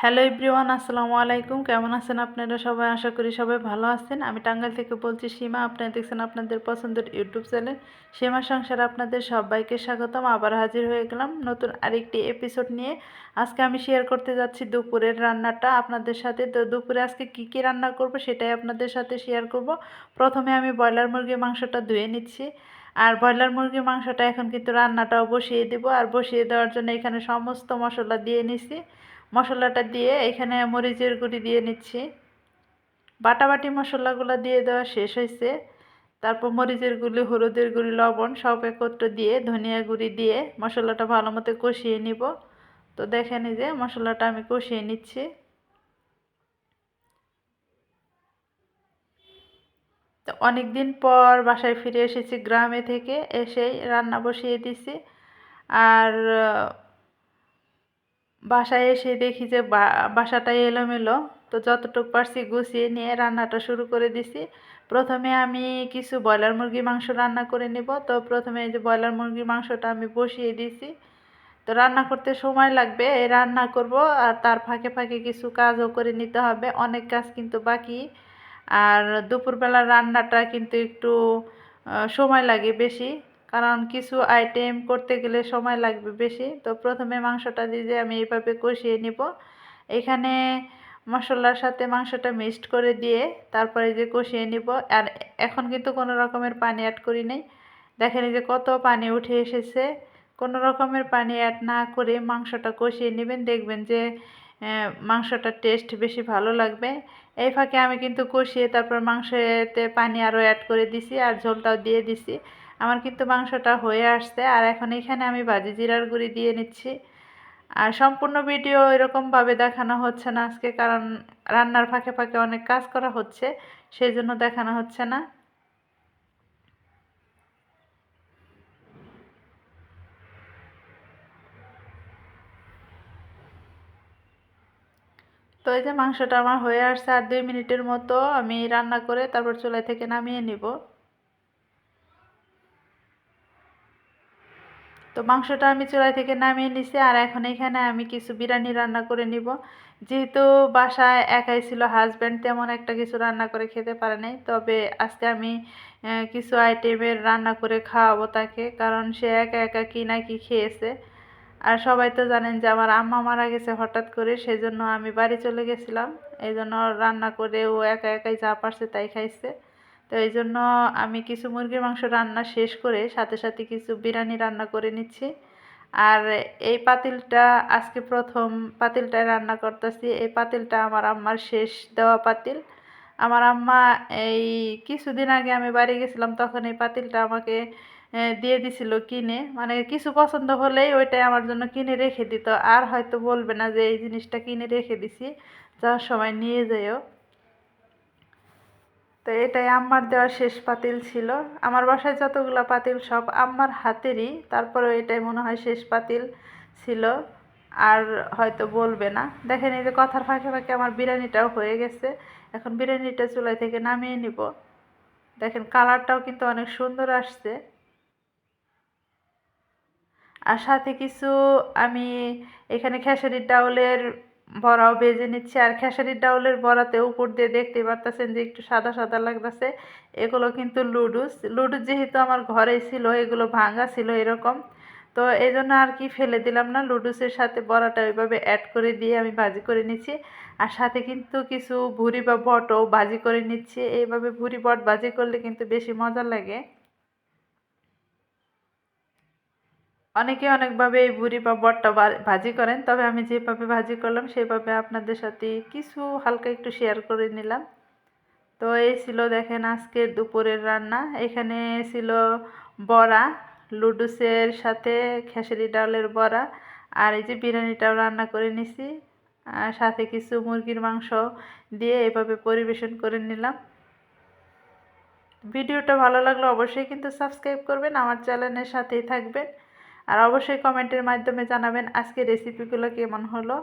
Hello everyone আসসালামু আলাইকুম। কেমন আছেন আপনারা সবাই? আশা করি সবাই ভালো আছেন। আমি টাঙ্গাইল থেকে বলছি সীমা। আপনারা দেখছেন আপনাদের পছন্দের ইউটিউব চ্যানেল। সীমা সংসার আপনাদের সবাইকে স্বাগতম। আবার হাজির হয়ে গেলাম নতুন আরেকটি এপিসোড নিয়ে। আজকে আমি শেয়ার করতে যাচ্ছি দুপুরের রান্নাটা আপনাদের সাথে। তো দুপুরে আজকে কি কি রান্না করব সেটাই আপনাদের সাথে শেয়ার করব। প্রথমে আমি ব্রয়লার মুরগির মাংসটা ধুয়ে নিচ্ছি। আর ব্রয়লার মুরগির মাংসটা এখন কিন্তু রান্নাটাও বসিয়ে দেব। আর বসিয়ে দেওয়ার জন্য এখানে সমস্ত মশলা দিয়ে নিছি। মশলাটা দিয়ে এখানে মরিচের গুঁড়ি দিয়ে নিচ্ছি। বাটাবাটি মশলাগুলো দিয়ে দেওয়া শেষ হয়েছে। তারপর মরিচের গুঁড়ি, হলুদের গুঁড়ি, লবণ সব একত্র দিয়ে ধনিয়া গুঁড়ি দিয়ে মশলাটা ভালো মতো কষিয়ে নিব। তো দেখেন যে মশলাটা আমি কষিয়ে নিচ্ছি। তো অনেক দিন পর বাসায় ফিরে এসেছি, গ্রামে থেকে এসেই রান্না বসিয়ে দিছি। আর বাসায় এসে দেখি যে বাসাটা এলোমেলো। তো যতটুকু পারছি গুছিয়ে নিয়ে রান্নাটা শুরু করে দিছি। প্রথমে আমি কিছু ব্রয়লার মুরগির মাংস রান্না করে নেব। তো প্রথমে এই যে ব্রয়লার মুরগির মাংসটা আমি বসিয়ে দিছি। তো রান্না করতে সময় লাগবে এই রান্না করব আর তার ফাঁকে ফাঁকে কিছু কাজও করে নিতে হবে। অনেক কাজ কিন্তু বাকি। আর দুপুরবেলা রান্নাটা কিন্তু একটু সময় লাগে বেশি। কারণ কিছু আইটেম করতে গেলে সময় লাগবে বেশি। তো প্রথমে মাংসটা দিয়ে আমি এইভাবে কষিয়ে নিব। এখানে মশলার সাথে মাংসটা মিক্সড করে দিয়ে তারপরে যে কষিয়ে নিব। আর এখন কিন্তু কোনো রকমের পানি অ্যাড করি নাই। দেখেন যে কত পানি উঠে এসেছে। কোনো রকমের পানি অ্যাড না করে মাংসটা কষিয়ে নেবেন। দেখবেন যে মাংসটার টেস্ট বেশি ভালো লাগবে। এই ফাঁকে আমি কিন্তু কষিয়ে তারপর মাংসতে পানি আরও অ্যাড করে দিছি আর ঝোলটাও দিয়ে দিছি। আমার কিন্তু মাংসটা হয়ে আসছে। আর এখন এখানে আমি ভাজি জিরার গুঁড়ি দিয়ে নিচ্ছি। আর সম্পূর্ণ ভিডিও এরকমভাবে দেখানো হচ্ছে না আজকে, কারণ রান্নার ফাঁকে ফাঁকে অনেক কাজ করা হচ্ছে সেই জন্য দেখানো হচ্ছে না। তো এই যে মাংসটা আমার হয়ে আসছে আর দুই মিনিটের মতো আমি রান্না করে তারপর চুলাই থেকে নামিয়ে নিব। তো মাংসটা আমি চুলাই থেকে নামিয়ে নিছি আর এখন এখানে আমি কিছু বিরিয়ানি রান্না করে নিব। যেহেতু বাসায় একাই ছিল হাজব্যান্ড তেমন একটা কিছু রান্না করে খেতে পারে নাই। তবে আজকে আমি কিছু আইটেমের রান্না করে খাওয়াবো তাকে, কারণ সে একা একা কি না কি খেয়েছে। আর সবাই তো জানেন যে আমার আম্মা মারা গেছে হঠাৎ করে, সেজন্য আমি বাড়ি চলে গেছিলাম। এই জন্য রান্না করে ও একা একাই যা পারছে তাই খাইছে। তো এই জন্য আমি কিছু মুরগির মাংস রান্না শেষ করে সাথে সাথে কিছু বিরিয়ানি রান্না করে নিচ্ছি। আর এই পাতিলটা আজকে প্রথম পাতিলটায় রান্না করতেছি। এই পাতিলটা আমার আম্মার শেষ দেওয়া পাতিল। আমার আম্মা এই কিছুদিন আগে আমি বাড়ি গেছিলাম, তখন এই পাতিলটা আমাকে দিয়ে দিছিল কিনে। মানে কিছু পছন্দ হলেই ওইটাই আমার জন্য কিনে রেখে দিত। আর হয়তো বলবে না যে এই জিনিসটা কিনে রেখে দিছি। যাওয়ার সময় নিয়ে যাইও। তো এটাই আম্মার দেওয়া শেষ পাতিল ছিল। আমার বাসায় যতগুলো পাতিল সব আম্মার হাতেরই, তারপরেও এটাই মনে হয় শেষ পাতিল ছিল। আর হয়তো বলবে না। দেখেন এই যে কথার ফাঁকে ফাঁকে আমার বিরিয়ানিটাও হয়ে গেছে। এখন বিরিয়ানিটা চুলাই থেকে নামিয়ে নিব। দেখেন কালারটাও কিন্তু অনেক সুন্দর আসছে। আর সাথে কিছু আমি এখানে খেসারির ডাউলের বড়াও ভেজে নিচ্ছে আর খেসারির ডাউলের বড়াতে উপর দিয়ে দেখতে পারতেছেন যে একটু সাদা সাদা লাগতেছে। এগুলো কিন্তু লুডুস। লুডুস যেহেতু আমার ঘরেই ছিল, এগুলো ভাঙা ছিল এরকম। তো এই জন্য আর কি ফেলে দিলাম না, লুডুসের সাথে বড়াটা ওইভাবে অ্যাড করে দিয়ে আমি ভাজি করে নিচ্ছি। আর সাথে কিন্তু কিছু ভুড়ি বা বটও ভাজি করে নিচ্ছি। এইভাবে ভুড়ি, বট ভাজি করলে কিন্তু বেশি মজা লাগে। অনেকে অনেকভাবে এই বুড়ি বা বটটা ভাজি করেন, তবে আমি যেভাবে ভাজি করলাম, সেভাবে আপনাদের সাথে কিছু হালকা একটু শেয়ার করে নিলাম। তো এই ছিল দেখেন আজকের দুপুরের রান্না। এখানে ছিল বড়া, লুডুসের সাথে খেসারি ডালের বড়া, আর এই যে বিরিয়ানিটাও রান্না করে নিছি। আর সাথে কিছু মুরগির মাংস দিয়ে এভাবে পরিবেশন করে নিলাম। ভিডিওটা ভালো লাগলে অবশ্যই কিন্তু সাবস্ক্রাইব করবেন, আমার চ্যানেলের সাথেই থাকবেন। আর অবশ্যই কমেন্টের মাধ্যমে জানাবেন আজকে রেসিপিগুলো কেমন হলো।